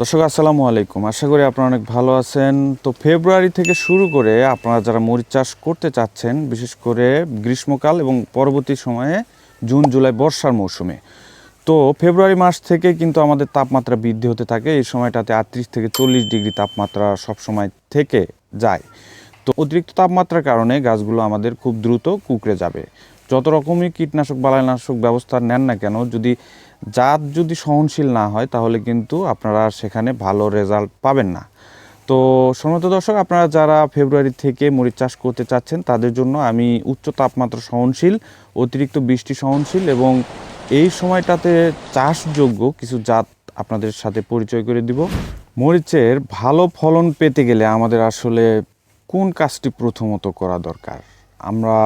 দর্শক, আসসালামু আলাইকুম। আশা করি আপনারা অনেক ভালো আছেন। তো ফেব্রুয়ারি থেকে শুরু করে আপনারা যারা মরিচ চাষ করতে চাচ্ছেন, বিশেষ করে গ্রীষ্মকাল এবং পরবর্তী সময়ে জুন, জুলাই বর্ষার মৌসুমে, তো ফেব্রুয়ারি মাস থেকে কিন্তু আমাদের তাপমাত্রা বৃদ্ধি হতে থাকে। এই সময়টাতে আটত্রিশ থেকে চল্লিশ ডিগ্রি তাপমাত্রা সবসময় থেকে যায়। তো অতিরিক্ত তাপমাত্রার কারণে গাছগুলো আমাদের খুব দ্রুত কুকড়ে যাবে। যত রকমই কীটনাশক, বালাইনাশক ব্যবস্থা নেন না কেন, যদি জাত যদি সহনশীল না হয়, তাহলে কিন্তু আপনারা সেখানে ভালো রেজাল্ট পাবেন না। তো সমত দর্শক, আপনারা যারা ফেব্রুয়ারি থেকে মরিচ চাষ করতে চাচ্ছেন, তাদের জন্য আমি উচ্চ তাপমাত্রা সহনশীল, অতিরিক্ত বৃষ্টি সহনশীল এবং এই সময়টাতে চাষযোগ্য কিছু জাত আপনাদের সাথে পরিচয় করে দিব। মরিচের ভালো ফলন পেতে গেলে আমাদের আসলে কোন কাজটি প্রথমত করা দরকার? আমরা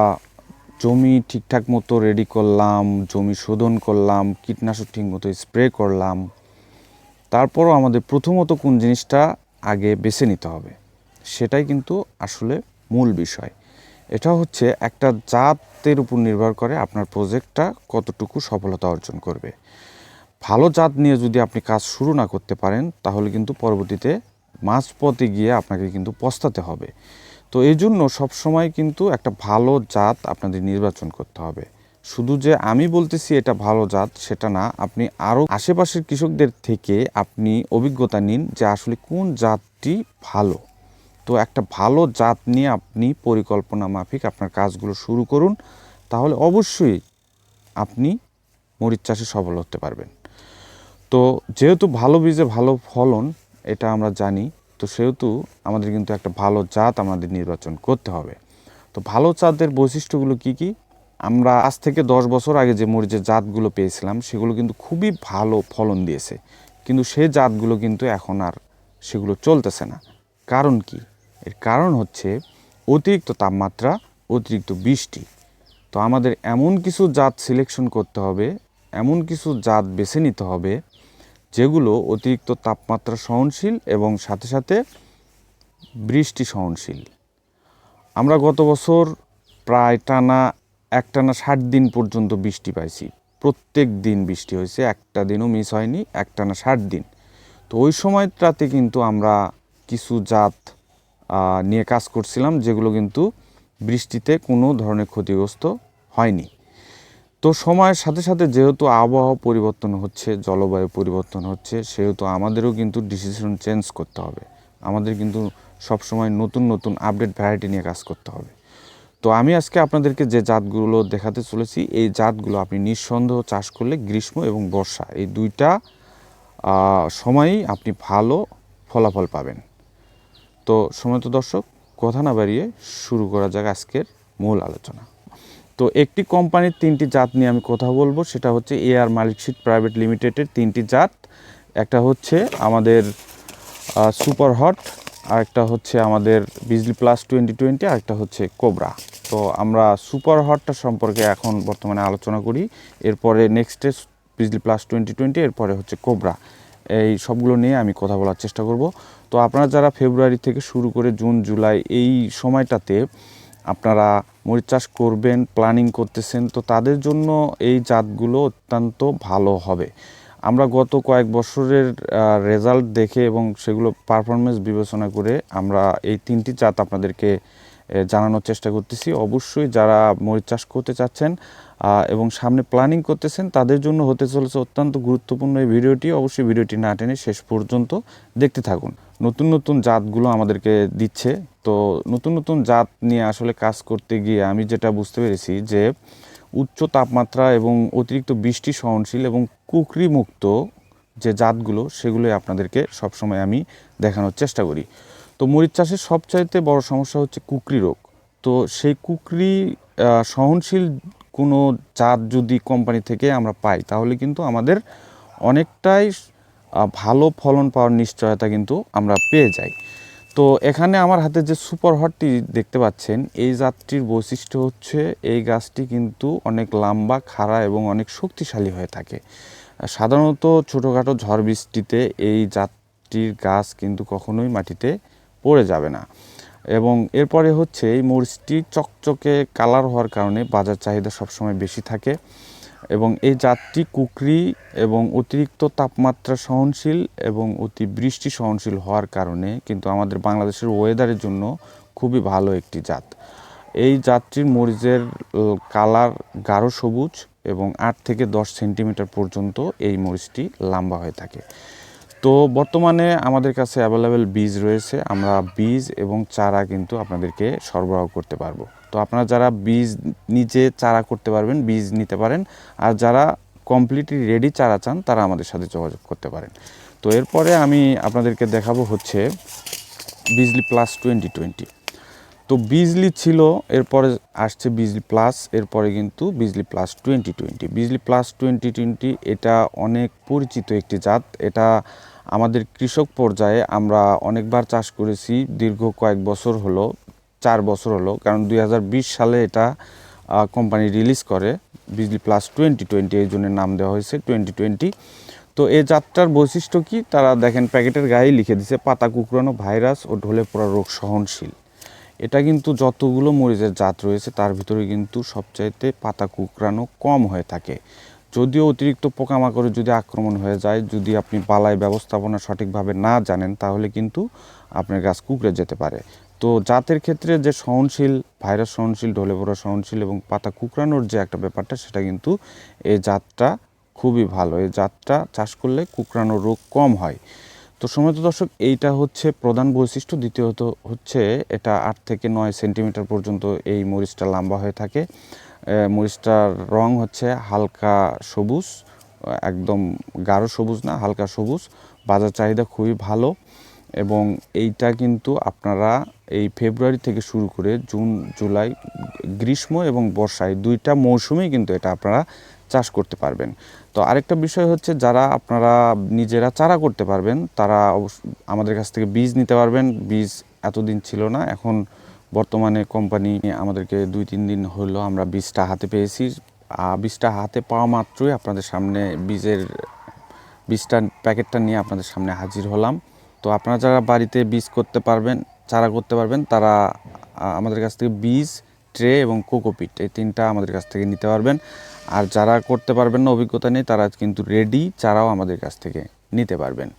জমি ঠিকঠাক মতো রেডি করলাম, জমি শোধন করলাম, কীটনাশক ঠিক মতো স্প্রে করলাম, তারপরও আমাদের প্রথমত কোন জিনিসটা আগে বেছে নিতে হবে, সেটাই কিন্তু আসলে মূল বিষয়। এটা হচ্ছে একটা জাতের উপর নির্ভর করে আপনার প্রজেক্টটা কতটুকু সফলতা অর্জন করবে। ভালো জাত নিয়ে যদি আপনি কাজ শুরু না করতে পারেন, তাহলে কিন্তু পরবর্তীতে মাঝপথে গিয়ে আপনাকে কিন্তু পস্তাতে হবে। তো এই জন্য সবসময় কিন্তু একটা ভালো জাত আপনাদের নির্বাচন করতে হবে। শুধু যে আমি বলতেছি এটা ভালো জাত, সেটা না। আপনি আরও আশেপাশের কৃষকদের থেকে আপনি অভিজ্ঞতা নিন যে আসলে কোন জাতটি ভালো। তো একটা ভালো জাত নিয়ে আপনি পরিকল্পনা মাফিক আপনার কাজগুলো শুরু করুন। তাহলে অবশ্যই আপনি মরিচ চাষে সফল হতে পারবেন। তো যেহেতু ভালো বীজে ভালো ফলন, এটা আমরা জানি তো সেহেতু আমাদের কিন্তু একটা ভালো জাত আমাদের নির্বাচন করতে হবে। তো ভালো জাতের বৈশিষ্ট্যগুলো কি কি? আমরা আজ থেকে দশ বছর আগে যে মরিচের জাতগুলো পেয়েছিলাম, সেগুলো কিন্তু খুবই ভালো ফলন দিয়েছে। কিন্তু সে জাতগুলো কিন্তু এখন আর সেগুলো চলতেছে না। কারণ কি? এর কারণ হচ্ছে অতিরিক্ত তাপমাত্রা, অতিরিক্ত বৃষ্টি। তো আমাদের এমন কিছু জাত সিলেকশন করতে হবে, এমন কিছু জাত বেছে নিতে হবে যেগুলো অতিরিক্ত তাপমাত্রা সহনশীল এবং সাথে সাথে বৃষ্টি সহনশীল। আমরা গত বছর প্রায় টানা একটানা ষাট দিন পর্যন্ত বৃষ্টি পাইছি। প্রত্যেক দিন বৃষ্টি হয়েছে একটা দিনও মিস হয়নি একটানা ষাট দিন। তো ওই সময়টাতে কিন্তু আমরা কিছু জাত নিয়ে কাজ করছিলাম, যেগুলো কিন্তু বৃষ্টিতে কোনো ধরনের ক্ষতিগ্রস্ত হয়নি। তো সময়ের সাথে সাথে যেহেতু আবহাওয়া পরিবর্তন হচ্ছে, জলবায়ু পরিবর্তন হচ্ছে, সেহেতু আমাদেরও কিন্তু ডিসিশন চেঞ্জ করতে হবে। আমাদের কিন্তু সবসময় নতুন নতুন আপডেট ভ্যারাইটি নিয়ে কাজ করতে হবে। তো আমি আজকে আপনাদেরকে যে জাতগুলো দেখাতে চলেছি, এই জাতগুলো আপনি নিঃসন্দেহ চাষ করলে গ্রীষ্ম এবং বর্ষা, এই দুইটা সময়ই আপনি ভালো ফলাফল পাবেন। তো সময়ত দর্শক, কথা না বাড়িয়ে শুরু করা যাক আজকের মূল আলোচনা। তো একটি কোম্পানির তিনটি জাত নিয়ে আমি কথা বলব। সেটা হচ্ছে এআর মালিকশিট প্রাইভেট লিমিটেডের তিনটি জাত। একটা হচ্ছে আমাদের সুপার হট আর একটা হচ্ছে আমাদের বিজলি প্লাস টোয়েন্টি টোয়েন্টি আর একটা হচ্ছে কোবরা। তো আমরা সুপার হটটা সম্পর্কে এখন বর্তমানে আলোচনা করি। এরপরে নেক্সটে বিজলি প্লাস টোয়েন্টি টোয়েন্টি, এরপরে হচ্ছে কোবরা। এই সবগুলো নিয়ে আমি কথা বলার চেষ্টা করব। তো আপনারা যারা ফেব্রুয়ারি থেকে শুরু করে জুন, জুলাই এই সময়টাতে আপনারা মরিচ চাষ করবেন প্ল্যানিং করতেছেন, তো তাদের জন্য এই জাতগুলো অত্যন্ত ভালো হবে। আমরা গত কয়েক বছরের রেজাল্ট দেখে এবং সেগুলো পারফরমেন্স বিবেচনা করে আমরা এই তিনটি জাত আপনাদেরকে জানানোর চেষ্টা করতেছি। অবশ্যই যারা মরিচ চাষ করতে চাচ্ছেন এবং সামনে প্ল্যানিং করতেছেন, তাদের জন্য হতে চলেছে অত্যন্ত গুরুত্বপূর্ণ এই ভিডিওটি। অবশ্যই ভিডিওটি না টেনে শেষ পর্যন্ত দেখতে থাকুন। নতুন নতুন জাতগুলো আমাদেরকে দিচ্ছে। তো নতুন নতুন জাত নিয়ে আসলে কাজ করতে গিয়ে আমি যেটা বুঝতে পেরেছি যে, উচ্চ তাপমাত্রা এবং অতিরিক্ত বৃষ্টি সহনশীল এবং কুকরি মুক্ত যে জাতগুলো সেগুলোই আপনাদেরকে সবসময় আমি দেখানোর চেষ্টা করি। তো মরিচ চাষের সবচাইতে বড় সমস্যা হচ্ছে কুকরি রোগ। তো সেই কুকরি সহনশীল কোনো জাত যদি কোম্পানি থেকে আমরা পাই, তাহলে কিন্তু আমাদের অনেকটাই ভালো ফলন পাওয়ার নিশ্চয়তা কিন্তু আমরা পেয়ে যাই। তো এখানে আমার হাতে যে সুপার হটটি দেখতে পাচ্ছেন, এই জাতটির বৈশিষ্ট্য হচ্ছে এই গাছটি কিন্তু অনেক লম্বা, খাড়া এবং অনেক শক্তিশালী হয়ে থাকে। সাধারণত ছোটোখাটো ঝড় বৃষ্টিতে এই জাতটির গাছ কিন্তু কখনোই মাটিতে পড়ে যাবে না। এবং এরপরে হচ্ছে এই মরিচটি চকচকে কালার হওয়ার কারণে বাজার চাহিদা সবসময় বেশি থাকে। এবং এই জাতটি কুকরি এবং অতিরিক্ত তাপমাত্রা সহনশীল এবং অতি বৃষ্টি সহনশীল হওয়ার কারণে কিন্তু আমাদের বাংলাদেশের ওয়েদারের জন্য খুবই ভালো একটি জাত। এই জাতটির মরিচের কালার গাঢ় সবুজ এবং আট থেকে দশ সেন্টিমিটার পর্যন্ত এই মরিচটি লম্বা হয়ে থাকে। তো বর্তমানে আমাদের কাছে অ্যাভেলেবেল বীজ রয়েছে, আমরা বীজ এবং চারা কিন্তু আপনাদেরকে সরবরাহ করতে পারব। তো আপনারা যারা বীজ নিজে চারা করতে পারবেন, বীজ নিতে পারেন, আর যারা কমপ্লিটলি রেডি চারা চান, তারা আমাদের সাথে যোগাযোগ করতে পারেন। তো এরপরে আমি আপনাদেরকে দেখাবো হচ্ছে বিজলি প্লাস টোয়েন্টি টোয়েন্টি তো বিজলি ছিল, এরপরে আসছে বিজলি প্লাস এরপরে কিন্তু Bijli plus twenty twenty Bijli plus twenty twenty এটা অনেক পরিচিত একটি জাত, এটা আমাদের কৃষক পর্যায়ে আমরা অনেকবার চাষ করেছি, দীর্ঘ কয়েক বছর হলো, চার বছর হলো, কারণ দুই হাজার বিশ সালে এটা কোম্পানি রিলিজ করে বিজলি প্লাস টোয়েন্টি টোয়েন্টি এই জন্য নাম দেওয়া হয়েছে টোয়েন্টি টোয়েন্টি তো এই জাতটার বৈশিষ্ট্য কি? তারা দেখেন প্যাকেটের গায়ে লিখে দিছে, পাতা কুকরানো ভাইরাস ও ঢলে পড়া রোগ সহনশীল। এটা কিন্তু যতগুলো মরিচের জাত রয়েছে, তার ভিতরে কিন্তু সবচাইতে পাতা কুকরানো কম হয়ে থাকে। যদিও অতিরিক্ত পোকামাকড়ে যদি আক্রমণ হয়ে যায়, যদি আপনি বালাই ব্যবস্থাপনা সঠিকভাবে না জানেন, তাহলে কিন্তু আপনার গাছ কুকড়ে যেতে পারে। তো জাতের ক্ষেত্রে যে সহনশীল, ভাইরাস সহনশীল, ঢলে পড়া সহনশীল এবং পাতা কুকরানোর যে একটা ব্যাপারটা, সেটা কিন্তু এই জাতটা খুবই ভালো। এই জাতটা চাষ করলে কুকরানো রোগ কম হয়। তো সময় দর্শক, এইটা হচ্ছে প্রধান বৈশিষ্ট্য। দ্বিতীয়ত হচ্ছে, এটা আট থেকে নয় সেন্টিমিটার পর্যন্ত এই মরিচটা লম্বা হয়ে থাকে। মরিচটার রং হচ্ছে হালকা সবুজ, একদম গাঢ় সবুজ না, হালকা সবুজ। বাজার চাহিদা খুবই ভালো এবং এইটা কিন্তু আপনারা এই ফেব্রুয়ারি থেকে শুরু করে জুন, জুলাই, গ্রীষ্ম এবং বর্ষায় দুইটা মৌসুমেই কিন্তু এটা আপনারা চাষ করতে পারবেন। তো আরেকটা বিষয় হচ্ছে যারা আপনারা নিজেরা চারা করতে পারবেন, তারা আমাদের কাছ থেকে বীজ নিতে পারবেন। বীজ এতদিন ছিল না, এখন বর্তমানে কোম্পানি আমাদেরকে দুই, তিন দিন হলো আমরা বীজটা হাতে পেয়েছি। বীজটা হাতে পাওয়া মাত্রই আপনাদের সামনে বীজের, বীজটা, প্যাকেটটা নিয়ে আপনাদের সামনে হাজির হলাম। তো আপনারা যারা বাড়িতে বীজ করতে পারবেন, চারা করতে পারবেন, তারা আমাদের কাছ থেকে বীজ, ট্রে এবং কোকোপিট এই তিনটা আমাদের কাছ থেকে নিতে পারবেন। আর যারা করতে পারবেন না, অভিজ্ঞতা নেই, তারা কিন্তু রেডি চারাও আমাদের কাছ থেকে নিতে পারবেন।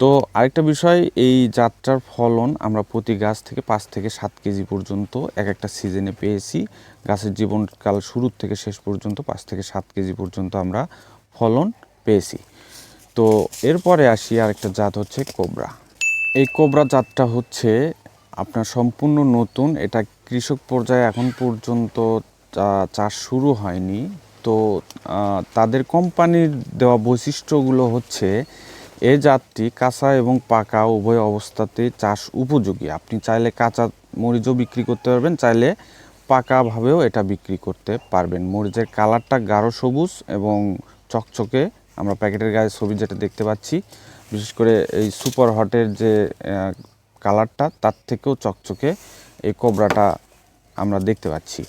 তো আরেকটা বিষয়, এই যাত্রার ফলন আমরা প্রতি গাছ থেকে পাঁচ থেকে সাত কেজি পর্যন্ত এক একটা সিজনে পেয়েছি। গাছের জীবনকাল শুরুর থেকে শেষ পর্যন্ত পাঁচ থেকে সাত কেজি পর্যন্ত আমরা ফলন পেয়েছি। তো এরপরে আসি, আরেকটা জাত হচ্ছে কোবরা। এই কোবরা জাতটা হচ্ছে আপনার সম্পূর্ণ নতুন, এটা কৃষক পর্যায়ে এখন পর্যন্ত চাষ শুরু হয়নি। তো তাদের কোম্পানির দেওয়া বৈশিষ্ট্যগুলো হচ্ছে এ জাতটি কাঁচা এবং পাকা, উভয় অবস্থাতে চাষ উপযোগী। আপনি চাইলে কাঁচা মরিচও বিক্রি করতে পারবেন, চাইলে পাকাভাবেও এটা বিক্রি করতে পারবেন। মরিচের কালারটা গাঢ় সবুজ এবং চকচকে। আমরা প্যাকেটের গায়ে ছবি যেটা দেখতে পাচ্ছি, বিশেষ করে এই সুপার হটের যে কালারটা, তার থেকেও চকচকে। এই কোবরাটা আমরা দেখতে পাচ্ছি।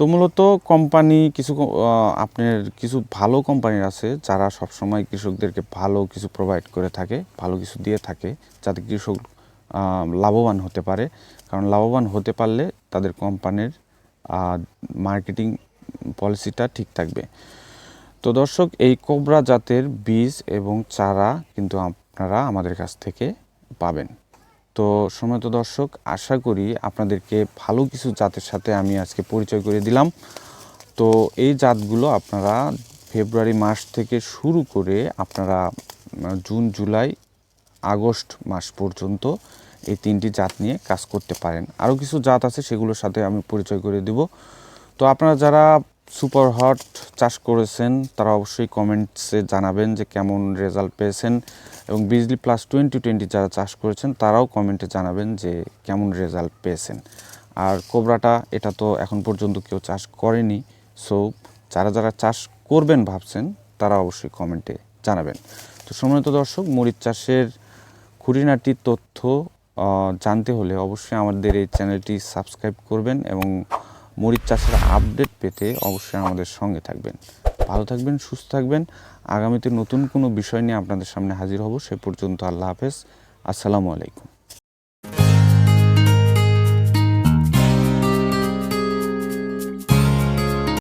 তো মূলত কোম্পানি কিছু আপনার কিছু ভালো কোম্পানির আছে যারা সবসময় কৃষকদেরকে ভালো কিছু প্রোভাইড করে থাকে, ভালো কিছু দিয়ে থাকে যাতে কৃষক লাভবান হতে পারে। কারণ লাভবান হতে পারলে তাদের কোম্পানির মার্কেটিং পলিসিটা ঠিক থাকবে। তো দর্শক, এই কোবরা জাতের বীজ এবং চারা কিন্তু আপনারা আমাদের কাছ থেকে পাবেন। তো সময়ত দর্শক, আশা করি আপনাদেরকে ভালো কিছু জাতের সাথে আমি আজকে পরিচয় করে দিলাম। তো এই জাতগুলো আপনারা ফেব্রুয়ারি মাস থেকে শুরু করে আপনারা জুন, জুলাই, আগস্ট মাস পর্যন্ত এই তিনটি জাত নিয়ে কাজ করতে পারেন। আরও কিছু জাত আছে, সেগুলোর সাথে আমি পরিচয় করে দিব। তো আপনারা যারা সুপার হট চাষ করেছেন, তারা অবশ্যই কমেন্টসে জানাবেন যে কেমন রেজাল্ট পেয়েছেন। এবং বিজলি প্লাস টোয়েন্টি টোয়েন্টি যারা চাষ করেছেন, তারাও কমেন্টে জানাবেন যে কেমন রেজাল্ট পেয়েছেন। আর কোবরাটা, এটা তো এখন পর্যন্ত কেউ চাষ করেনি। সো যারা যারা চাষ করবেন ভাবছেন, তারা অবশ্যই কমেন্টে জানাবেন। তো সময়ত দর্শক, মরিচ চাষের খুঁটিনাটি তথ্য জানতে হলে অবশ্যই আমাদের এই চ্যানেলটি সাবস্ক্রাইব করবেন এবং মরিচ চাষের আপডেট পেতে অবশ্যই আমাদের সঙ্গে থাকবেন। ভালো থাকবেন, সুস্থ থাকবেন। আগামীতে নতুন কোনো বিষয় নিয়ে আপনাদের সামনে হাজির হব, সে পর্যন্ত আল্লাহ হাফেজ। আসসালামু আলাইকুম।